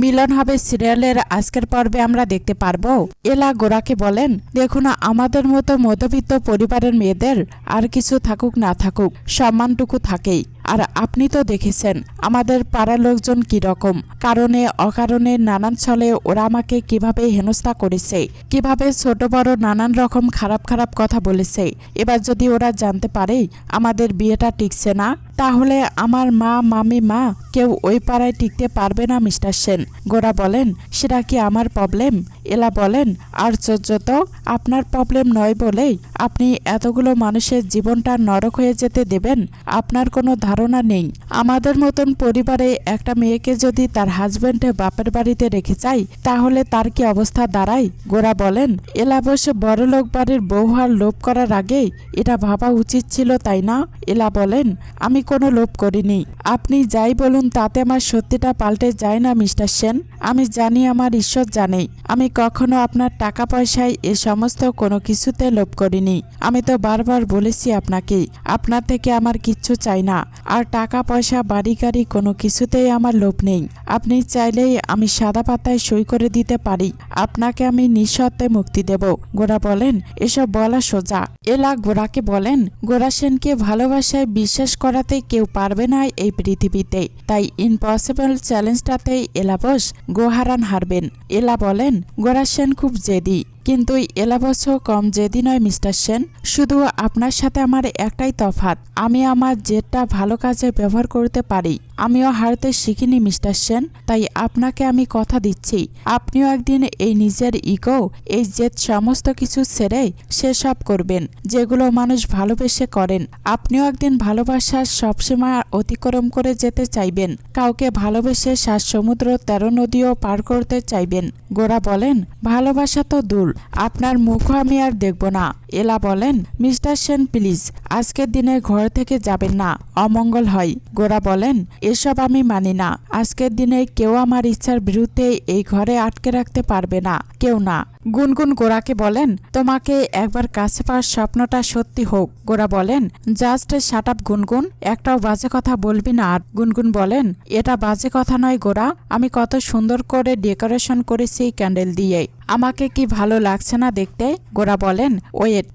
মিলন হবে সিরিয়ালের আজকের পর্বে আমরা দেখতে পারব। এলা গোরাকে বলেন, দেখুন, আমাদের মতো মধ্যবিত্ত পরিবারের মেয়েদের আর কিছু থাকুক না থাকুক, সম্মানটুকু থাকেই। আর আপনি তো দেখেছেন, আমাদের পাড়ার লোকজন কি রকম কারণে, অকারণে নানান ছলে ওরা আমাকে কীভাবে হেনস্থা করেছে, কীভাবে ছোট বড় নানান রকম খারাপ খারাপ কথা বলেছে। এবার যদি ওরা জানতে পারে, আমাদের বিয়েটা টিকছে না। তাহলে আমার মা, মামি, মা কেউ ওই পাড়ায় টিকতে পারবে না, মিস্টার সেন। গোরা বলেন, সেটা কি আমার প্রবলেম এলা বলেন আশ্চর্য তো আপনার প্রবলেম নয় বলেই আপনি এতগুলো মানুষের জীবনটা নরক হয়ে যেতে দেবেন। আপনার কোনো ধারণা নেই। আমাদের মতন পরিবারে একটা মেয়েকে যদি তার হাজব্যান্ডে বাপের বাড়িতে রেখে যায় তাহলে তার কি অবস্থা দাঁড়ায়? গোরা বলেন, এলা বসে বড়লোক বাড়ির বউ হওয়ার লোভ করার আগে এটা ভাবা উচিত ছিল, তাই না? এলা বলেন, আমি কোনো লোভ করিনি। আপনি যাই বলুন, তাতে আমার সত্যিটা পাল্টে যায় না, মিস্টার সেন। আমি জানি আমার ঈশ্বর জানে। আমি কখনো আপনার টাকা পয়সায় এ সমস্ত কোনো কিছুতে লোভ করিনি। আমি তো বারবার বলেছি আপনাকে, আপনার থেকে আমার কিচ্ছু চাই না। আর টাকা পয়সা বাড়ি গাড়ি কোনো কিছুতেই আমার লোভ নেই। আপনি চাইলেই আমি সাদা পাতায় সই করে দিতে পারি। আপনাকে আমি নিঃশর্তে মুক্তি দেব। গোরা বলেন, এসব বলা সোজা। এলা গোরাকে বলেন, গোরা সেনকে ভালোবাসায় বিশ্বাস করাতে কেউ পারবে না এই পৃথিবীতে। তাই ইম্পসিবল চ্যালেঞ্জটাতে এলাবস গোহারান হারবেন। এলা বলেন, গোরা সেন খুব জেদি। কিন্তু এলা বছর কম জেদি নয় মিস্টার সেন। শুধু আপনার সাথে আমার একটাই তফাৎ, আমি আমার জেদটা ভালো কাজে ব্যবহার করতে পারি। আমিও হারতে শিখিনি মিস্টার সেন, তাই আপনাকে আমি কথা দিচ্ছি। আপনিও একদিন এই নিজের ইগো, এই জেদ সমস্ত কিছু ছেড়ে সেসব করবেন, যেগুলো মানুষ ভালোবেসে করেন। আপনিও একদিন ভালোবাসার সবসময় অতিক্রম করে যেতে চাইবেন, কাউকে ভালোবেসে সাত সমুদ্র তেরো নদীও পার করতে চাইবেন। গোরা বলেন, ভালোবাসা তো দূর আপনার মুখও আমি আর দেখব না। এলা বলেন, মিস্টার সেন প্লিজ আজকের দিনে ঘর থেকে যাবেন না, অমঙ্গল হয়। গোরা বলেন, এসব আমি মানি না। আজকের দিনে কেউ আমার ইচ্ছার বিরুদ্ধে এই ঘরে আটকে রাখতে পারবে না, কেউ না। গুনগুন গোরাকে বলেন, তোমাকে একবার কাছে পাওয়ার স্বপ্নটা সত্যি হোক। গোরা বলেন, জাস্ট শাট আপ গুনগুন, একটাও বাজে কথা বলবি না। আর গুনগুন বলেন, এটা বাজে কথা নয় গোরা, আমি কত সুন্দর করে ডেকোরেশন করেছি ক্যান্ডেল দিয়ে। আমাকে কি ভালো লাগছে না দেখতে? গোরা বলেন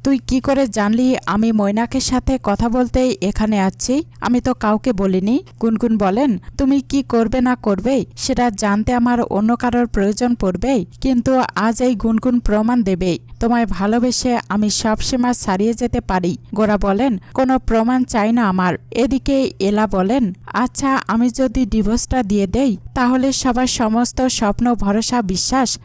তুই কি করে জানলি আমি মৈনাকের সাথে কথা বলতে এখানে আছি? আমি তো কাউকে বলিনি। গুনগুন বলেন, তুমি কি করবে না করবে সেটা জানতে আমার অন্য কারোর প্রয়োজন পড়বে কিন্তু আজ এই গুনগুন প্রমাণ দেবে তোমায় ভালোবেসে আমি সব সীমা ছাড়িয়ে যেতে পারি। গোরা বলেন, কোনো প্রমাণ চাই না আমার। এদিকে এলা বলেন আচ্ছা আমি যদি ডিভোর্সটা দিয়ে দেই, তাহলে সবার সমস্ত স্বপ্ন, ভরসা, বিশ্বাস